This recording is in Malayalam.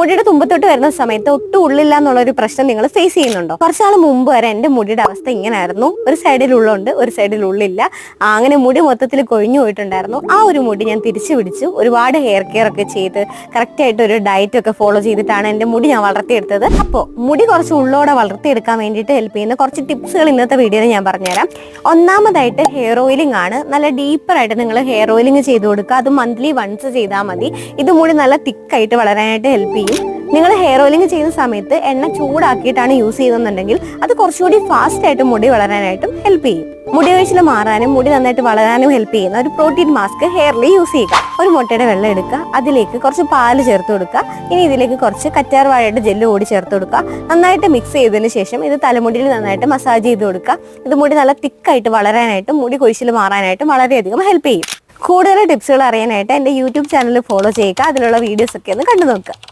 മുടിയുടെ തുമ്പത്തൊട്ട് വരുന്ന സമയത്ത് ഒട്ടും ഉള്ളില്ല എന്നുള്ള ഒരു പ്രശ്നം നിങ്ങൾ ഫേസ് ചെയ്യുന്നുണ്ടോ? കുറച്ചാൾ മുമ്പ് വരെ എന്റെ മുടിയുടെ അവസ്ഥ ഇങ്ങനെയായിരുന്നു ഒരു സൈഡിൽ ഉള്ളുണ്ട് ഒരു സൈഡിൽ ഉള്ളില്ല. അങ്ങനെ മുടി മൊത്തത്തിൽ കൊഴിഞ്ഞു പോയിട്ടുണ്ടായിരുന്നു. ആ ഒരു മുടി ഞാൻ തിരിച്ചു പിടിച്ചു. ഒരുപാട് ഹെയർ കെയർ ഒക്കെ ചെയ്ത് കറക്റ്റ് ആയിട്ട് ഒരു ഡയറ്റ് ഒക്കെ ഫോളോ ചെയ്തിട്ടാണ് എന്റെ മുടി ഞാൻ വളർത്തിയെടുത്തത്. അപ്പോൾ മുടി കുറച്ച് ഉള്ളോടെ വളർത്തിയെടുക്കാൻ വേണ്ടിയിട്ട് ഹെൽപ്പ് ചെയ്യുന്ന കുറച്ച് ടിപ്സുകൾ ഇന്നത്തെ വീഡിയോയിൽ ഞാൻ പറഞ്ഞുതരാം. ഒന്നാമതായിട്ട് ഹെയർ ഓയിലിംഗ് ആണ്. നല്ല ഡീപ്പറായിട്ട് നിങ്ങൾ ഹെയർ ഓയിലിംഗ് ചെയ്ത് കൊടുക്കുക. അത് മന്ത്ലി വൺസ് ചെയ്താൽ മതി. ഇത് മുടി നല്ല തിക്കായിട്ട് വളരാനായിട്ട് ഹെൽപ്പ് ചെയ്യും. നിങ്ങൾ ഹെയർ ഓയിലിംഗ് ചെയ്യുന്ന സമയത്ത് എണ്ണ ചൂടാക്കിയിട്ടാണ് യൂസ് ചെയ്യുന്നുണ്ടെങ്കിൽ അത് കുറച്ചുകൂടി ഫാസ്റ്റ് ആയിട്ട് മുടി വളരാനായിട്ടും ഹെൽപ്പ് ചെയ്യും. മുടി കൊഴിച്ചിൽ മാറാനും മുടി നന്നായിട്ട് വളരാനും ഹെൽപ്പ് ചെയ്യുന്ന ഒരു പ്രോട്ടീൻ മാസ്ക് ഹെയറിൽ യൂസ് ചെയ്യുക. ഒരു മുട്ടയുടെ വെള്ളം എടുക്കുക അതിലേക്ക് കുറച്ച് പാൽ ചേർത്ത് കൊടുക്കുക. ഇനി ഇതിലേക്ക് കുറച്ച് കറ്റാർ വാഴയുടെ ജെല്ല് കൂടി ചേർത്ത് കൊടുക്കുക. നന്നായിട്ട് മിക്സ് ചെയ്തതിന് ശേഷം ഇത് തലമുടിയിൽ നന്നായിട്ട് മസാജ് ചെയ്ത് കൊടുക്കുക. ഇത് മുടി നല്ല തിക്കായിട്ട് വളരാനായിട്ടും മുടി കൊഴിച്ചിൽ മാറാനായിട്ടും വളരെയധികം ഹെൽപ്പ് ചെയ്യും. കൂടുതൽ ടിപ്സുകൾ അറിയാനായിട്ട് എന്റെ യൂട്യൂബ് ചാനൽ ഫോളോ ചെയ്യുക. അതിലുള്ള വീഡിയോസ് ഒക്കെ ഒന്ന് കണ്ടു നോക്കുക